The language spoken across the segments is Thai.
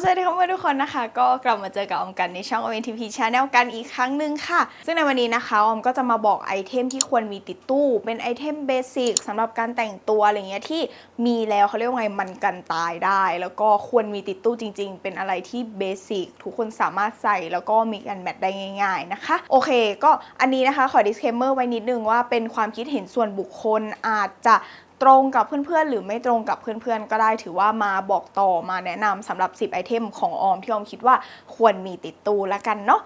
สวัสดีครับทุกคนนะคะ ก็กลับมาเจอกับออมกันในช่อง ONTP Channel กันอีกครั้งหนึ่งค่ะ ซึ่งในวันนี้นะคะออมก็จะมาบอกไอเทมที่ควรมีติดตู้ เป็นไอเทมเบสิกสำหรับการแต่งตัวอะไรเงี้ยที่มีแล้วเขาเรียกว่าไงมันกันตายได้ แล้วก็ควรมีติดตู้จริง ๆ เป็นอะไรที่เบสิกทุกคนสามารถใส่แล้วก็มีกันแมทได้ง่าย ๆนะคะ โอเค ก็อันนี้นะคะขอ disclaimer ไว้นิดนึงว่าเป็นความคิดเห็นส่วนบุคคลอาจจะ ตรงกับเพื่อนๆ หรือไม่ตรงกับเพื่อนๆ ก็ได้ถือว่ามาบอกต่อมาแนะนำสำหรับ 10 ไอเทมของออมที่ออมคิดว่าควรมีติดตู้ละกันเนาะ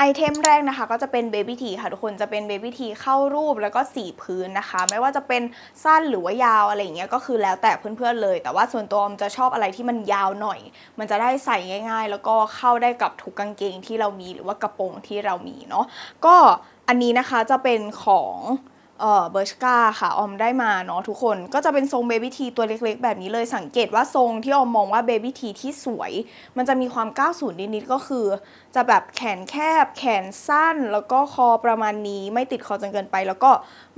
ไอเทมแรกนะคะก็จะเป็นเบบี้ทีค่ะทุกคนจะเป็นเบบี้ทีเข้ารูปแล้วก็สีพื้นนะคะ ไม่ว่าจะเป็นสั้นหรือว่ายาวอะไรอย่างเงี้ยก็คือแล้วแต่เพื่อนๆเลย แต่ว่าส่วนตัวออมจะชอบอะไรที่มันยาวหน่อย มันจะได้ใส่ง่าย ๆ แล้วก็เข้าได้กับทุกกางเกงที่เรามีหรือว่ากระโปรงที่เรามีเนาะก็อันนี้นะคะจะเป็นของ เอ่อเบอร์ชกาค่ะออมได้มาเนาะทุกคนก็จะเป็นทรงเบบี้ทีตัวเล็กๆ แบบนี้เลยสังเกตว่าทรงที่ออมมองว่าเบบี้ทีที่สวย มันจะมีความ90นิดๆก็คือ จะแบบแขนแคบ แขนสั้น แล้วก็คอประมาณนี้ไม่ติดคอจนเกินไป แล้วก็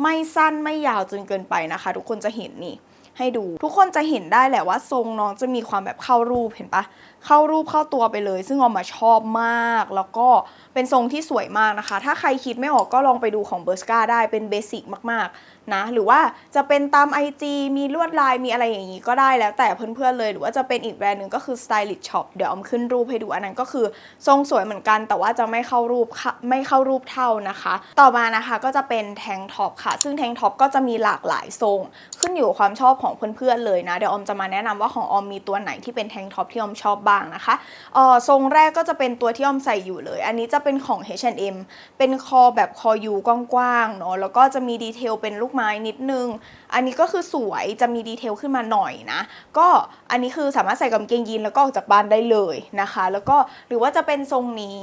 ไม่สั้นไม่ยาวจนเกินไปนะคะ ทุกคนจะเห็นนี่ ให้ดู ทุกคนจะเห็นได้แหละว่าทรงน้องจะมีความแบบเข้ารูปเห็นปะเข้ารูปเข้าตัวไปเลย ซึ่งออมมาชอบมาก แล้วก็เป็นทรงที่สวยมากนะคะ ถ้าใครคิดไม่ออกก็ลองไปดูของเบอร์สกาได้เป็นเบสิกมากๆ นะหรือว่าจะเป็นตาม IG มีลวดลายมีอะไรอย่างนี้ก็ได้แล้วแต่เพื่อนๆเลย หรือว่าจะเป็นอีกแบรนด์หนึ่งก็คือ Stylish Shop เดี๋ยวอมขึ้นรูปให้ดูอันนั้นก็คือทรงสวยเหมือนกัน แต่ว่าจะไม่เข้ารูปไม่เข้ารูปเท่านะคะ ต่อมานะคะก็จะเป็นแทงท็อปค่ะ ซึ่งแทงท็อปก็จะมีหลากหลายทรง ขึ้นอยู่ความชอบของเพื่อนๆเลยนะเดี๋ยวอมจะมาแนะนำว่าของออมมีตัวไหนที่เป็นแทงท็อปที่ออมชอบบ้างนะคะเออทรงแรกก็จะเป็นตัวที่ออมใส่อยู่เลย อันนี้จะเป็นของ H&M เป็นคอแบบคอยูกว้างๆเนาะแล้วก็จะมีดีเทลเป็นลูกไม้นิดนึง อันนี้ก็คือสวยจะมีดีเทลขึ้นมาหน่อยนะ ก็อันนี้คือสามารถใส่กับกางเกงยีนแล้วก็ออกจากบ้านได้เลยนะคะ แล้วก็หรือว่าจะเป็นทรงนี้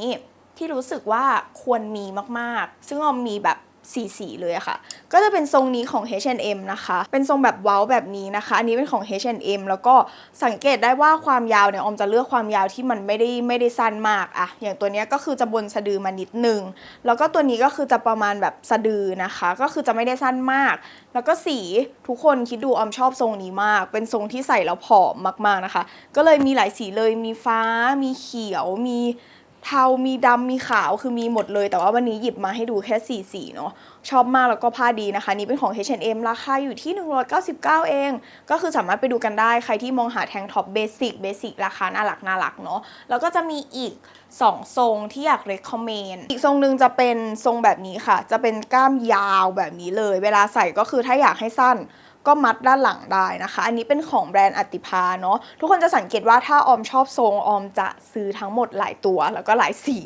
ที่รู้สึกว่าควรมีมากๆ ซึ่งออมมีแบบ สีสีๆเลยค่ะ ก็จะเป็นทรงนี้ของ H&M นะคะ เป็นทรงแบบเว้าแบบนี้นะคะ อันนี้เป็นของ H&M แล้วก็สังเกตได้ว่าความยาวเนี่ยอมจะเลือกความยาวที่มันไม่ได้ไม่ได้สั้นมากอะอย่างตัวนี้ก็คือจะบนสะดือมานิดนึง แล้วก็ตัวนี้ก็คือจะประมาณแบบสะดือนะคะ ก็คือจะไม่ได้สั้นมาก แล้วก็สีทุกคนคิดดูอมชอบทรงนี้มาก เป็นทรงที่ใส่แล้วผอมมากๆนะคะ ก็เลยมีหลายสีเลยมีฟ้า มีเขียว มี เทา มีดำ มีขาว คือมีหมดเลย แต่ว่าวันนี้หยิบมาให้ดูแค่สีสีเนาะ ชอบมากแล้วก็ผ้าดีนะคะ นี่เป็นของ H&M ราคาอยู่ที่ 199 เอง ก็คือสามารถไปดูกันได้ ใครที่มองหาแทงท็อปเบสิก เบสิกราคาน่ารักน่ารักเนาะ แล้วก็จะมีอีก 2 ทรงที่อยาก recommend อีกทรงหนึ่งจะเป็นทรงแบบนี้ค่ะ จะเป็นกล้ามยาวแบบนี้เลย เวลาใส่ก็คือถ้าอยากให้สั้น ก็มัดด้านหลังได้นะคะ อันนี้เป็นของแบรนด์อติภาเนาะทุกคนจะสังเกตว่าถ้าออมชอบทรงออมจะซื้อทั้งหมดหลายตัวแล้วก็หลายสี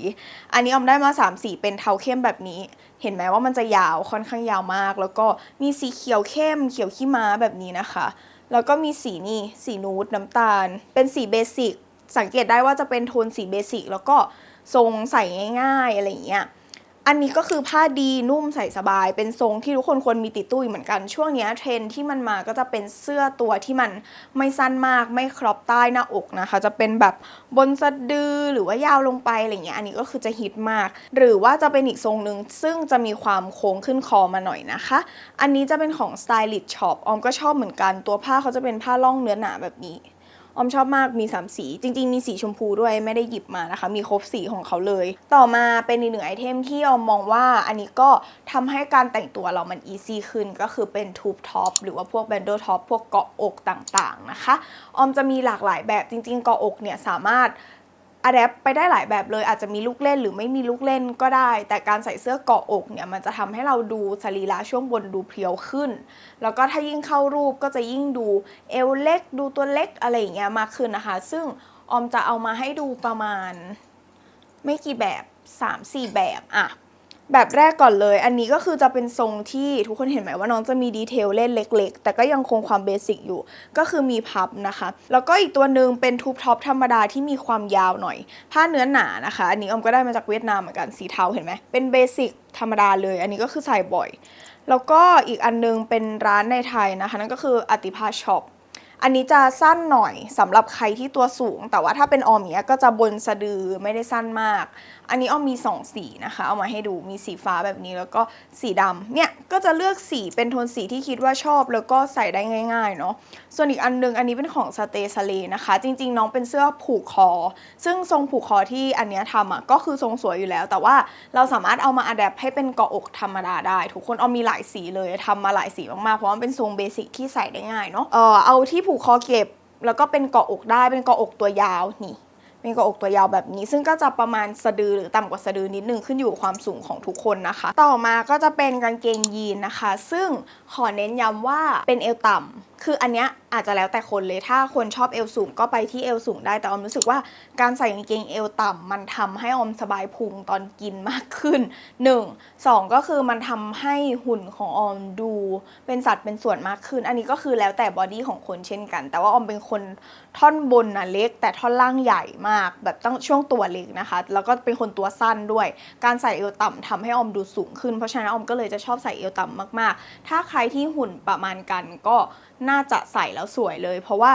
อันนี้ออมได้มา 3 สีเป็นเทาเข้มแบบนี้ เห็นไหมว่ามันจะยาวค่อนข้างยาวมาก แล้วก็มีสีเขียวเข้ม เขียวขี้ม้าแบบนี้นะคะ แล้วก็มีสีนี่สีนูดน้ำตาล เป็นสีเบสิกสังเกตได้ว่าจะเป็นโทนสีเบสิกแล้วก็ทรงใส่ง่าย ๆอะไรอย่างเงี้ย อันนี้ก็คือผ้าดีนุ่มใส่สบาย เป็นทรงที่ทุกคนควรมีติดตู้เหมือนกันช่วงนี้เทรนที่มันมาก็จะเป็นเสื้อตัวที่มันไม่สั้นมากไม่ครอบใต้หน้าอกนะคะ จะเป็นแบบบนสะดือหรือว่ายาวลงไปอะไรเงี้ยอันนี้ก็คือจะฮิตมาก หรือว่าจะเป็นอีกทรงหนึ่งซึ่งจะมีความโค้งขึ้นคอมาหน่อยนะคะ อันนี้จะเป็นของ Stylish Shop ออมก็ชอบเหมือนกันตัวผ้าเขาจะเป็นผ้าล่องเนื้อหนาแบบนี้ ออมชอบมากมี 3 สี จริง ๆ มีสีชมพูด้วยไม่ได้หยิบมานะคะ มีครบสีของเขาเลย ต่อมาเป็นอีกหนึ่งไอเทมที่ออมมองว่าอันนี้ก็ทำให้การแต่งตัวเรามันอีซี่ขึ้นก็คือเป็นทูบท็อปหรือว่าพวกแบนโดท็อปพวกเกาะอกต่างๆนะคะ ออมจะมีหลากหลายแบบจริงๆเกาะอกเนี่ยสามารถ อะแดปไปได้หลายแบบเลยอาจจะมีลูกเล่นหรือไม่มีลูกเล่นก็ได้ แต่การใส่เสื้อเกาะอกเนี่ยมันจะทำให้เราดูสรีระช่วงบนดูเพรียวขึ้น แล้วก็ถ้ายิ่งเข้ารูปก็จะยิ่งดูเอวเล็กดูตัวเล็กอะไรอย่างเงี้ยมากขึ้นนะคะ ซึ่งออมจะเอามาให้ดูประมาณ ไม่กี่แบบ 3-4 แบบอะ แบบแรกก่อนเลย อันนี้ก็คือจะเป็นทรงที่ทุกคนเห็นไหมว่าน้องจะมีดีเทลเล่นเล็ก ๆ แต่ก็ยังคงความเบสิกอยู่ ก็คือมีพับนะคะ แล้วก็อีกตัวหนึ่งเป็นทูบท็อปธรรมดาที่มีความยาวหน่อย ผ้าเนื้อหนานะคะ อันนี้ออมก็ได้มาจากเวียดนามเหมือนกันสีเทาเห็นไหมเป็นเบสิกธรรมดาเลย อันนี้ก็คือใส่บ่อย แล้วก็อีกอันนึงเป็นร้านในไทยนะคะ นั่นก็คืออติภาช็อป อันนี้จะสั้นหน่อยสำหรับใครที่ตัวสูง แต่ว่าถ้าเป็นออมเนี้ยก็จะบนสะดือไม่ได้สั้นมาก อันนี้ออมมี 2 สีนะคะ เอามาให้ดูมีสีฟ้าแบบนี้แล้วก็สีดำเนี่ยก็จะเลือกสีเป็นโทนสีที่คิดว่าชอบ แล้วก็ใส่ได้ง่าย ๆ เนาะส่วนอีกอันหนึงอันนี้เป็นของสเตสเลนะคะ จริง ๆ น้องเป็นเสื้อผูกคอ ซึ่งทรงผูกคอที่อันเนี้ยทำอะก็คือทรงสวยอยู่แล้ว แต่ว่าเราสามารถเอามาอัดแอปให้เป็นเกาะอกธรรมดาได้ ทุกคนเอามีหลายสีเลยทำมาหลายสีมากๆเพราะว่ามันเป็นทรงเบสิกที่ใส่ได้ง่ายเนาะเออเอาที่ผูกคอเก็บ แล้วก็เป็นเกาะอกได้เป็นเกาะอกตัวยาวนี่ เป็นเกาะอกตัวยาวแบบนี้ ซึ่งก็จะประมาณสะดือหรือต่ำกว่าสะดือนิดนึงขึ้นอยู่ความสูงของทุกคนนะคะ ต่อมาก็จะเป็นกางเกงยีนนะคะ ซึ่งขอเน้นย้ำว่าเป็นเอวต่ำคืออันเนี้ยอาจจะแล้วแต่คนเลยถ้าคนชอบเอวสูงก็ไปที่เอวสูงได้แต่ออมรู้สึกว่าการใส่กางเกงเอวต่ำมันทำให้ออมสบายพุงตอนกินมากขึ้น 1 2 ก็คือมันทำให้หุ่นของออมดูเป็นสัดเป็นส่วนมากขึ้น อันนี้ก็คือแล้วแต่บอดี้ของคนเช่นกัน แต่ว่าออมเป็นคนท่อนบนนะเล็กแต่ท่อนล่างใหญ่มากแบบต้องช่วงตัวเล็กนะคะ แล้วก็เป็นคนตัวสั้นด้วย การใส่เอวต่ำทำให้ออมดูสูงขึ้น เพราะฉะนั้นออมก็เลยจะชอบใส่เอวต่ำมากๆ ถ้าใครที่หุ่นประมาณกันก็น่าจะใส่แล้วสวยเลย เพราะว่า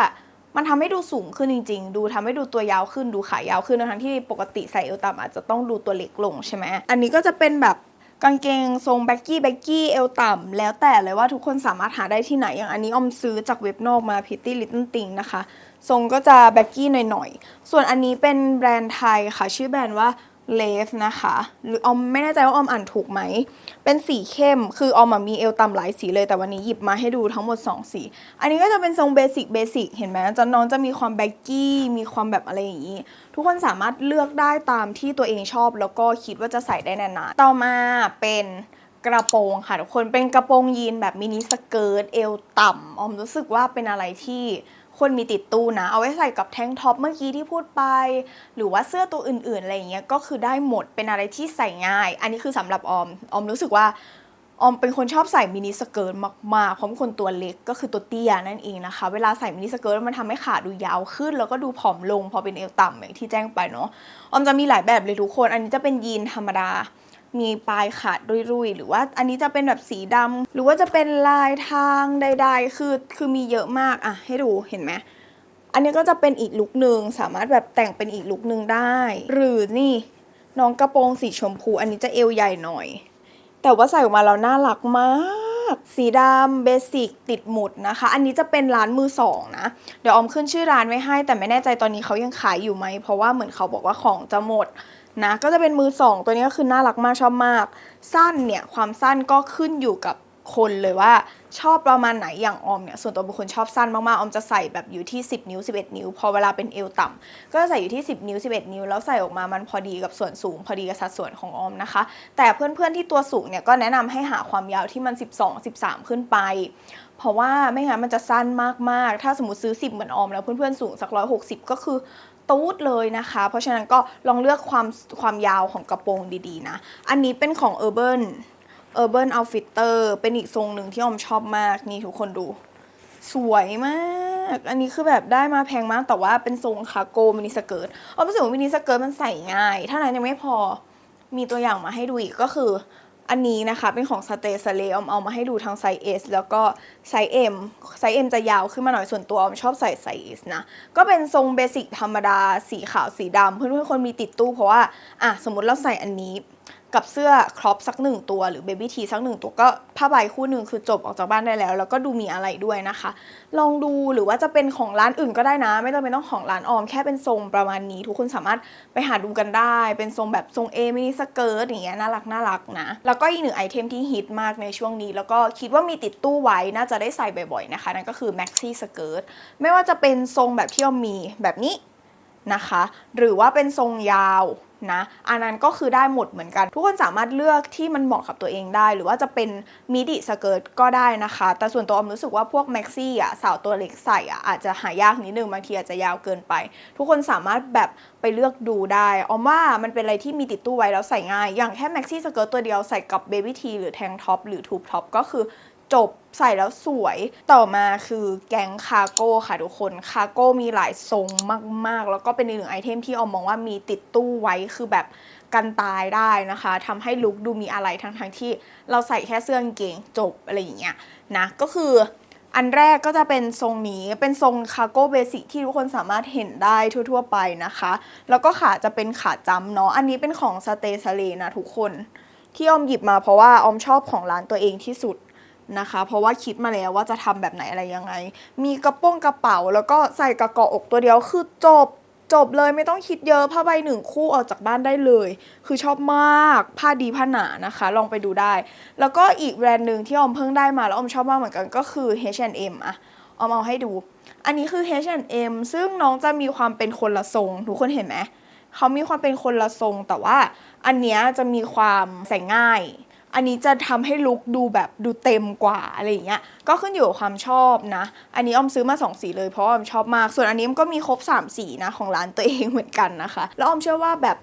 มันทำให้ดูสูงขึ้นจริง ๆ ดูทำให้ดูตัวยาวขึ้น ดูขายาวขึ้น ทั้งที่ปกติใส่เอวต่ำอาจจะต้องดูตัวเล็กลงใช่ไหม อันนี้ก็จะเป็นแบบกางเกงทรงแบ็กกี้แบ็กกี้เอวต่ำแล้วแต่เลยว่าทุกคนสามารถหาได้ที่ไหน อย่างอันนี้ออมซื้อจากเว็บนอกมา Pretty Little Thing นะคะ ทรงก็จะแบ็กกี้หน่อยๆ ส่วนอันนี้เป็นแบรนด์ไทยค่ะ ชื่อแบรนด์ว่าเลฟนะคะ หรือออมไม่แน่ใจว่าออมอ่านถูกไหม เป็นสีเข้ม คือออมมีเอวต่ำหลายสีเลย แต่วันนี้หยิบมาให้ดูทั้งหมด 2 สี อันนี้ก็จะเป็นทรงเบสิกเบสิกเห็นไหมจะน้องจะมีความแบ็กกี้ มีความแบบอะไรอย่างนี้ ทุกคนสามารถเลือกได้ตามที่ตัวเองชอบ แล้วก็คิดว่าจะใส่ได้นานๆ ต่อมาเป็นกระโปรงค่ะทุกคน เป็นกระโปรงยีนแบบมินิสเกิร์ตเอวต่ำออมรู้สึกว่าเป็นอะไรที่ ควรมีติดตู้นะ เอาไว้ใส่กับแท่งท็อปเมื่อกี้ที่พูดไป หรือว่าเสื้อตัวอื่นๆอะไรอย่างเงี้ยก็คือได้หมดเป็นอะไรที่ใส่ง่าย อันนี้คือสำหรับออมออมรู้สึกว่าออมเป็นคนชอบใส่มินิสเกิร์ตมากๆ เพราะเป็นคนตัวเล็กก็คือตัวเตี้ยนั่นเองนะคะ เวลาใส่มินิสเกิร์ตมันทำให้ขาดูยาวขึ้น แล้วก็ดูผอมลงพอเป็นเอวต่ำอย่างที่แจ้งไปเนาะออมจะมีหลายแบบเลยทุกคน อันนี้จะเป็นยีนธรรมดา มีปลายขาดรุยๆ หรือว่าอันนี้จะเป็นแบบสีดำหรือว่าจะเป็นลายทางใด ๆ คือคือมีเยอะมากอะให้ดูเห็นไหมอันนี้ก็จะเป็นอีกลุคหนึ่งสามารถแบบแต่งเป็นอีกลุคหนึ่งได้ หรือนี่น้องกระโปรงสีชมพู อันนี้จะเอวใหญ่หน่อย แต่ว่าใส่ออกมาแล้วน่ารักมากสีดำเบสิกติดหมุดนะคะ อันนี้จะเป็นร้านมือสองนะ เดี๋ยวออมขึ้นชื่อร้านไว้ให้ แต่ไม่แน่ใจตอนนี้เขายังขายอยู่ไหม เพราะว่าเหมือนเขาบอกว่าของจะหมด นะก็จะเป็นมือสองตัวนี้ก็คือน่ารักมากชอบมาก สั้นเนี่ยความสั้นก็ขึ้นอยู่กับคนเลยว่าชอบประมาณไหนอย่างออมเนี่ยส่วนตัวเป็นคนชอบสั้นมากๆออมจะใส่แบบอยู่ที่ 10 นิ้ว 11 นิ้ว พอเวลาเป็นเอวต่ำก็ใส่อยู่ที่ 10 นิ้ว 11 นิ้ว แล้วใส่ออกมามันพอดีกับส่วนสูง พอดีกับสัดส่วนของออมนะคะ แต่เพื่อนๆที่ตัวสูงเนี่ยก็แนะนำให้หาความยาวที่มัน 12 13 ขึ้นไป เพราะว่าไม่งั้นมันจะสั้นมากๆ ถ้าสมมติซื้อ 10 เหมือนออมแล้วเพื่อนๆสูงสัก160 ก็คือ ตูดเลยนะคะ เพราะฉะนั้นก็ลองเลือกความความยาวของกระโปรงดีๆนะ อันนี้เป็นของ Urban Urban Outfitter เป็นอีกทรงหนึ่งที่อมชอบมาก นี่ทุกคนดู สวยมาก อันนี้คือแบบได้มาแพงมากแต่ว่าเป็นทรงคาโกมินิสเกิร์ตออมรู้สึกว่ามินิสเกิร์ตมันใส่ง่าย เท่านั้นยังไม่พอมีตัวอย่างมาให้ดูอีกก็คือ อันนี้นะคะเป็นของสเตสเลอมเอามาให้ดูทั้งไซส์ S แล้วก็ไซส์ M ไซส์ M จะยาวขึ้นมาหน่อยส่วนตัวออมชอบใส่ไซส์ S นะ ก็เป็นทรงเบสิกธรรมดาสีขาวสีดำเพื่อนๆคนมีติดตู้เพราะว่าอะสมมติเราใส่อันนี้ กับเสื้อครอปสักหนึ่งตัวหรือเบบี้ทีสักหนึ่งตัวก็ผ้าใบคู่หนึ่งคือจบออกจากบ้านได้แล้ว แล้วก็ดูมีอะไรด้วยนะคะ ลองดูหรือว่าจะเป็นของร้านอื่นก็ได้นะ ไม่ต้องเป็นต้องของร้านออมแค่เป็นทรงประมาณนี้ ทุกคนสามารถไปหาดูกันได้ เป็นทรงแบบทรงเอมินิสเกิร์ตอย่างเงี้ยน่ารักน่ารักนะ แล้วก็อีกหนึ่งไอเทมที่ฮิตมากในช่วงนี้ แล้วก็คิดว่ามีติดตู้ไว้น่าจะได้ใส่บ่อยๆนะคะนั่นก็คือ maxi skirt ไม่ว่าจะเป็นทรงแบบที่ออมมีแบบนี้นะคะ หรือว่าเป็นทรงยาว นะอันนั้นก็คือได้หมดเหมือนกัน ทุกคนสามารถเลือกที่มันเหมาะกับตัวเองได้ หรือว่าจะเป็นมิดิสเกิร์ตก็ได้นะคะ แต่ส่วนตัวออมรู้สึกว่าพวกแม็กซี่อะสาวตัวเล็กใส่อะอาจจะหายากนิดนึงบางทีอาจจะยาวเกินไป ทุกคนสามารถแบบไปเลือกดูได้ออมว่ามันเป็นอะไรที่มีติดตู้ไว้แล้วใส่ง่าย อย่างแค่แม็กซี่สเกิร์ตตัวเดียวใส่กับเบบี้ทีหรือแทงท็อปหรือทูบท็อปก็คือ จบใส่แล้วสวยต่อมาคือแก๊งคาโก้ค่ะทุกคนคาโก้มีหลายทรงมาก ๆ แล้วก็เป็นอีกหนึ่งไอเทมที่ออมมองว่ามีติดตู้ไว้คือแบบกันตายได้นะคะทำให้ลุคดูมีอะไรทั้งๆทที่เราใส่แค่เสื้อกางเกงจบอะไรอย่างเงี้ยนะก็คืออันแรกก็จะเป็นทรงนี้เป็นทรงคาร์โก้เบสิกที่ทุกคนสามารถเห็นได้ทั่ว ๆ ไปนะคะ แล้วก็ขาจะเป็นขาจำเนาะอันนี้เป็นของสเตซเลนะทุกคน ที่ออมหยิบมาเพราะว่าออมชอบของร้านตัวเองที่สุด นะคะ เพราะว่าคิดมาแล้วว่าจะทำแบบไหนอะไรยังไง มีกระโป้งกระเป๋า แล้วก็ใส่กระเกาะอกตัวเดียวคือจบจบเลยไม่ต้องคิดเยอะผ้าใบหนึ่งคู่ออกจากบ้านได้เลย คือชอบมากผ้าดีผ้าหนานะคะ ลองไปดูได้ แล้วก็อีกแบรนด์หนึ่งที่ออมเพิ่งได้มาแล้วออมชอบมากเหมือนกันก็คือ H&M อะออมเอาให้ดู อันนี้คือ H&M ซึ่งน้องจะมีความเป็นคนละทรง ทุกคนเห็นไหมเขามีความเป็นคนละทรงแต่ว่าอันเนี้ยจะมีความใส่ง่าย อันนี้จะทำให้ลุคดูแบบดูเต็มกว่าอะไรอย่างเงี้ยก็ขึ้นอยู่กับความชอบนะ อันนี้ออมซื้อมา 2 สีเลยเพราะว่าออมชอบมาก ส่วนอันนี้มันก็มีครบ 3 สีนะของร้านตัวเองเหมือนกันนะคะ แล้วออมเชื่อว่าแบบ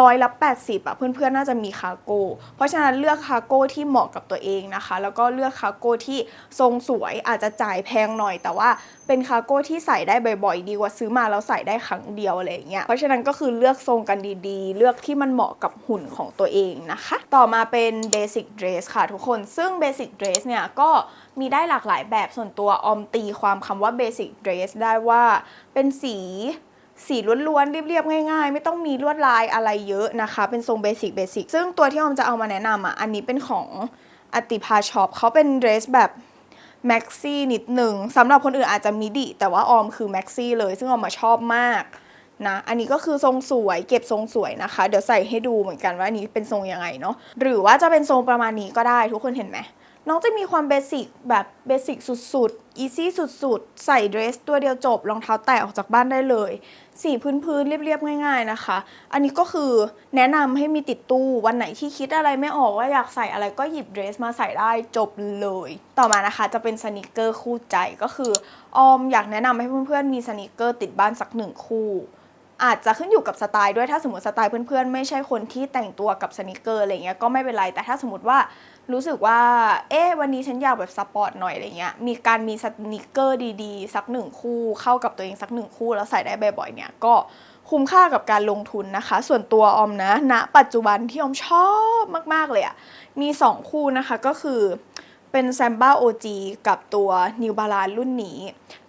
ร้อยละ 80อะเพื่อนๆ น่าจะมีคาร์โก้ เพราะฉะนั้นเลือกคาร์โก้ที่เหมาะกับตัวเองนะคะ แล้วก็เลือกคาร์โก้ที่ทรงสวยอาจจะจ่ายแพงหน่อย แต่ว่าเป็นคาร์โก้ที่ใส่ได้บ่อยๆ ดีกว่าซื้อมาแล้วใส่ได้ครั้งเดียวอะไรอย่างเงี้ย เพราะฉะนั้นก็คือเลือกทรงกันดีๆ เลือกที่มันเหมาะกับหุ่นของตัวเองนะคะ ต่อมาเป็น basic dress ค่ะทุกคน ซึ่ง basic dress เนี่ยก็มีได้หลากหลายแบบส่วนตัวออมตีความคำว่า basic dress ได้ว่าเป็นสี สีล้วนๆเรียบๆง่ายๆ ไม่ต้องมีลวดลายอะไรเยอะนะคะ เป็นทรงเบสิกเบสิกซึ่งตัวที่ออมจะเอามาแนะนำอะอันนี้เป็นของอติภาช็อปเขาเป็นเดรสแบบแม็กซี่นิดหนึ่งสำหรับคนอื่นอาจจะมิดิแต่ว่าออมคือแม็กซี่เลย ซึ่งออมมาชอบมากนะอันนี้ก็คือทรงสวยเก็บทรงสวยนะคะ เดี๋ยวใส่ให้ดูเหมือนกันว่าอันนี้เป็นทรงยังไงเนาะหรือว่าจะเป็นทรงประมาณนี้ก็ได้ทุกคนเห็นไหม น้องจะมีความเบสิกแบบเบสิกสุดๆ อีซี่สุดๆ ใส่เดรสตัวเดียวจบ รองเท้าแตะออกจากบ้านได้เลย สีพื้นๆ เรียบๆ ง่ายๆนะคะ อันนี้ก็คือแนะนำให้มีติดตู้วันไหนที่คิดอะไรไม่ออกว่าอยากใส่อะไรก็หยิบเดรสมาใส่ได้จบเลย ต่อมานะคะจะเป็นสนิเกอร์คู่ใจก็คือออมอยากแนะนำให้เพื่อนๆ มีสนิเกอร์ติดบ้านสักหนึ่งคู่อาจจะขึ้นอยู่กับสไตล์ด้วยถ้าสมมติสไตล์เพื่อนๆ ไม่ใช่คนที่แต่งตัวกับสนิเกอร์อะไรเงี้ยก็ไม่เป็นไร แต่ถ้าสมมติว่า รู้สึกว่า เอ๊ะ วันนี้ฉันอยากแบบสปอร์ตหน่อยอะไรเงี้ย มีการมีสนิเกอร์ดีๆ สักหนึ่งคู่เข้ากับตัวเองสักหนึ่งคู่แล้วใส่ได้บ่อยๆเนี่ยก็คุ้มค่ากับการลงทุนนะคะ ส่วนตัวออมนะณปัจจุบันที่ออมชอบมากๆเลยอะมี 2 คู่นะคะก็คือ เป็นแซมบ้า OG กับตัว New Balance รุ่นนี้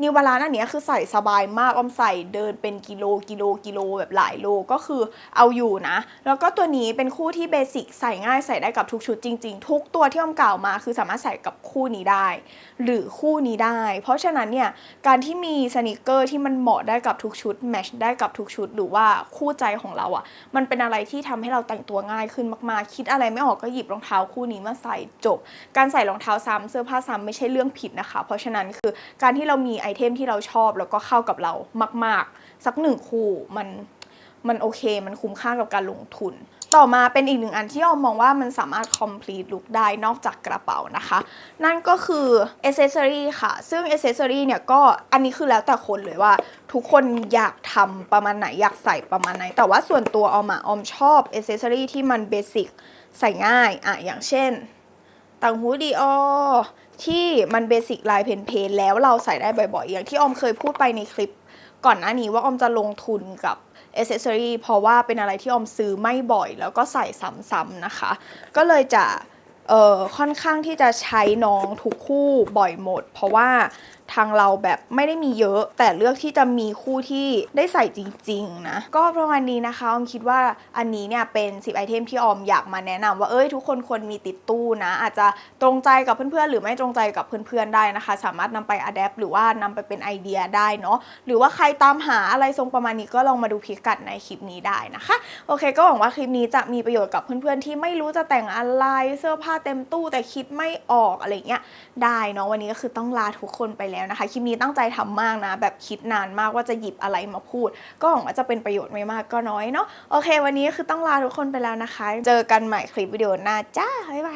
New Balance อันนี้คือใส่สบายมากออมใส่เดินเป็นกิโลกิโลกิโลแบบหลายโลก็คือเอาอยู่นะ แล้วก็ตัวนี้เป็นคู่ที่เบสิกใส่ง่ายใส่ได้กับทุกชุดจริง ๆ ทุกตัวที่ออมกล่าวมา คือสามารถใส่กับคู่นี้ได้ หรือคู่นี้ได้ เพราะฉะนั้นเนี่ยการที่มีสนิเกอร์ที่มันเหมาะได้กับทุกชุดแมชได้กับทุกชุดหรือว่าคู่ใจของเราอะ่ะมันเป็นอะไรที่ทำให้เราแต่งตัวง่ายขึ้นมากๆ คิดอะไรไม่ออกก็หยิบรองเท้าคู่นี้มาใส่จบ การใส่รองเท้าซ้ำเสื้อผ้าซ้ำไม่ใช่เรื่องผิดนะคะ เพราะฉะนั้นคือการที่เรามีไอเทมที่เราชอบแล้วก็เข้ากับเรามาก ๆ สักหนึ่งคู่มันมันโอเค มันคุ้มค่ากับการลงทุน ต่อมาเป็นอีกหนึ่งอันที่ออมมองว่ามันสามารถ complete look ได้นอกจากกระเป๋านะคะ นั่นก็คือ accessory ค่ะ ซึ่ง accessory เนี่ยก็อันนี้คือแล้วแต่คนเลยว่า ทุกคนอยากทำประมาณไหนอยากใส่ประมาณไหน แต่ว่าส่วนตัวออมอะออมชอบ accessory ที่มัน basic ใส่ง่ายอะอย่างเช่น ต่างหูดีออที่มันเบสิกลายเพนเพนแล้วเราใส่ได้บ่อยๆ อย่างที่ออมเคยพูดไปในคลิปก่อนหน้านี้ว่าออมจะลงทุนกับอ c เซ s ซอรีเพราะว่าเป็นอะไรที่ออมซื้อไม่บ่อยแล้วก็ใส่ซ้ำๆนะคะ ก็เลยจะเอ่อค่อนข้างที่จะใช้น้องทุกคู่บ่อยหมด เพราะว่า ทางเราแบบไม่ได้มีเยอะ แต่เลือกที่จะมีคู่ที่ได้ใส่จริง ๆ นะ ก็ประมาณนี้นะคะออมคิดว่าอันนี้เนี่ยเป็น 10 ไอเทมที่ออมอยากมาแนะนำว่าเอ้ยทุกคนควรมีติดตู้นะ อาจจะตรงใจกับเพื่อนๆ หรือไม่ตรงใจกับเพื่อนๆได้นะคะ สามารถนำไปอัดแอปหรือว่านำไปเป็นไอเดียได้เนาะหรือว่าใครตามหาอะไรทรงประมาณนี้ก็ลองมาดูพิกัดในคลิปนี้ได้นะคะ โอเค ก็หวังว่าคลิปนี้จะมีประโยชน์กับเพื่อนๆที่ไม่รู้จะแต่งอะไรเสื้อผ้าเต็มตู้แต่คิดไม่ออกอะไรเงี้ยได้เนาะวันนี้ก็คือต้องลาทุกคนไปแล้วนะคะ คลิปนี้ตั้งใจทำมากนะ แบบคิดนานมากว่าจะหยิบอะไรมาพูด ก็หวังว่าจะเป็นประโยชน์ไม่มากก็น้อยเนาะโอเค วันนี้คือต้องลาทุกคนไปแล้วนะคะ เจอกันใหม่คลิปวิดีโอหน้าจ้าบ๊ายบาย